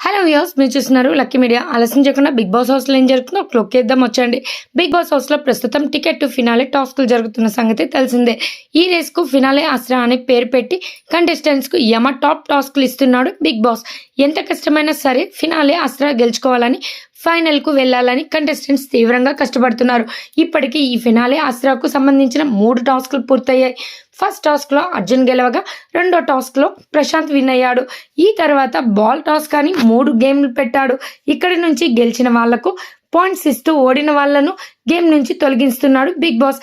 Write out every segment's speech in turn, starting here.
Hello views మీరు చూస్తున్నారు lucky media. ఆలస్యం చేయకుండా బిగ్ బాస్ హౌస్లో ఏం జరుగుతుందో ఒక క్లోక్ వచ్చండి బిగ్ బాస్ హౌస్లో ప్రస్తుతం టికెట్ టు ఫినాలే టాస్క్లు జరుగుతున్న సంగతి తెలిసిందే. ఈ రేస్కు ఫినాలే అస్రా అనే పేరు పెట్టి కంటెస్టెంట్స్కు యమ టాప్ టాస్క్లు ఇస్తున్నాడు బిగ్ బాస్. ఎంత కష్టమైనా సరే ఫినాలే ఆశ్రా గెలుచుకోవాలని ఫైనల్కు వెళ్ళాలని కంటెస్టెంట్స్ తీవ్రంగా కష్టపడుతున్నారు. ఇప్పటికీ ఈ ఫినాలే ఆసరాకు సంబంధించిన మూడు టాస్క్లు పూర్తయ్యాయి. ఫస్ట్ టాస్క్లో అర్జున్ గెలవగా రెండో టాస్క్లో ప్రశాంత్ విన్ అయ్యాడు. ఈ తర్వాత బాల్ టాస్క్ అని మూడు గేమ్లు పెట్టాడు. ఇక్కడి నుంచి గెలిచిన వాళ్ళకు పాయింట్స్ ఇస్తూ ఓడిన వాళ్ళను గేమ్ నుంచి తొలగిస్తున్నాడు బిగ్ బాస్.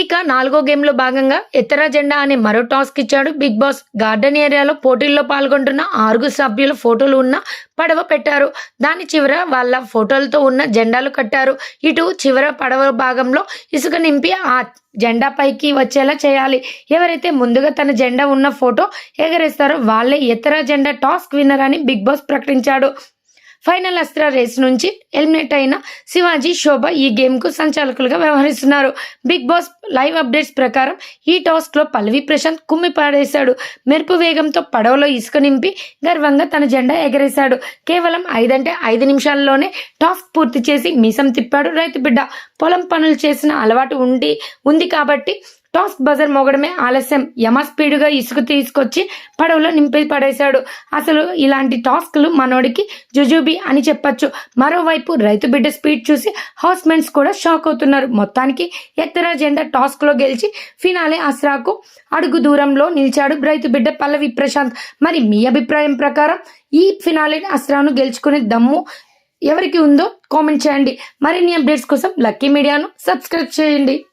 ఇక నాలుగో గేమ్లో భాగంగా ఎత్తర జెండా అనే మరో టాస్క్ ఇచ్చాడు బిగ్ బాస్. గార్డెన్ ఏరియాలో పోటీల్లో పాల్గొంటున్న ఆరుగు సభ్యుల ఫోటోలు ఉన్న పడవ పెట్టారు. దాని చివర వాళ్ళ ఫోటోలతో ఉన్న జెండాలు కట్టారు. ఇటు చివర పడవ భాగంలో ఇసుక నింపి ఆ జెండా పైకి వచ్చేలా చేయాలి. ఎవరైతే ముందుగా తన జెండా ఉన్న ఫోటో ఎగరేస్తారో వాళ్ళే ఇతర జెండా టాస్క్ విన్నర్ అని బిగ్ బాస్ ప్రకటించాడు. ఫైనల్ అస్త్ర రేస్ నుంచి ఎలిమినేట్ అయిన శివాజీ శోభ ఈ గేమ్కు సంచాలకులుగా వ్యవహరిస్తున్నారు. బిగ్ బాస్ లైవ్ అప్డేట్స్ ప్రకారం ఈ టాస్క్లో పల్లవి ప్రశాంత్ కుమ్మి పాడేశాడు. మెరుపు వేగంతో పడవలో ఇసుక నింపి గర్వంగా తన జెండా ఎగరేశాడు. కేవలం ఐదంటే ఐదు నిమిషాల్లోనే టాస్క్ పూర్తి చేసి మీసం తిప్పాడు రైతు బిడ్డ. పొలం పనులు చేసిన అలవాటు ఉండి ఉంది కాబట్టి టాస్క్ బజర్ మోగడమే ఆలస్యం. యమ స్పీడ్గా ఇసుక తీసుకొచ్చి పడవలో నింపి పడేశాడు. అసలు ఇలాంటి టాస్క్లు మనోడికి జుజుబి అని చెప్పొచ్చు. మరోవైపు రైతు బిడ్డ స్పీడ్ చూసి హౌస్ మెంట్స్ కూడా షాక్ అవుతున్నారు. మొత్తానికి ఎత్తర జెండా టాస్క్లో గెలిచి ఫినాలే అస్రాకు అడుగు దూరంలో నిలిచాడు రైతు బిడ్డ పల్లవి ప్రశాంత్. మరి మీ అభిప్రాయం ప్రకారం ఈ ఫినాలే అస్రాను గెలుచుకునే దమ్ము ఎవరికి ఉందో కామెంట్ చేయండి. మరిన్ని అప్డేట్స్ కోసం లక్కీ మీడియాను సబ్స్క్రైబ్ చేయండి.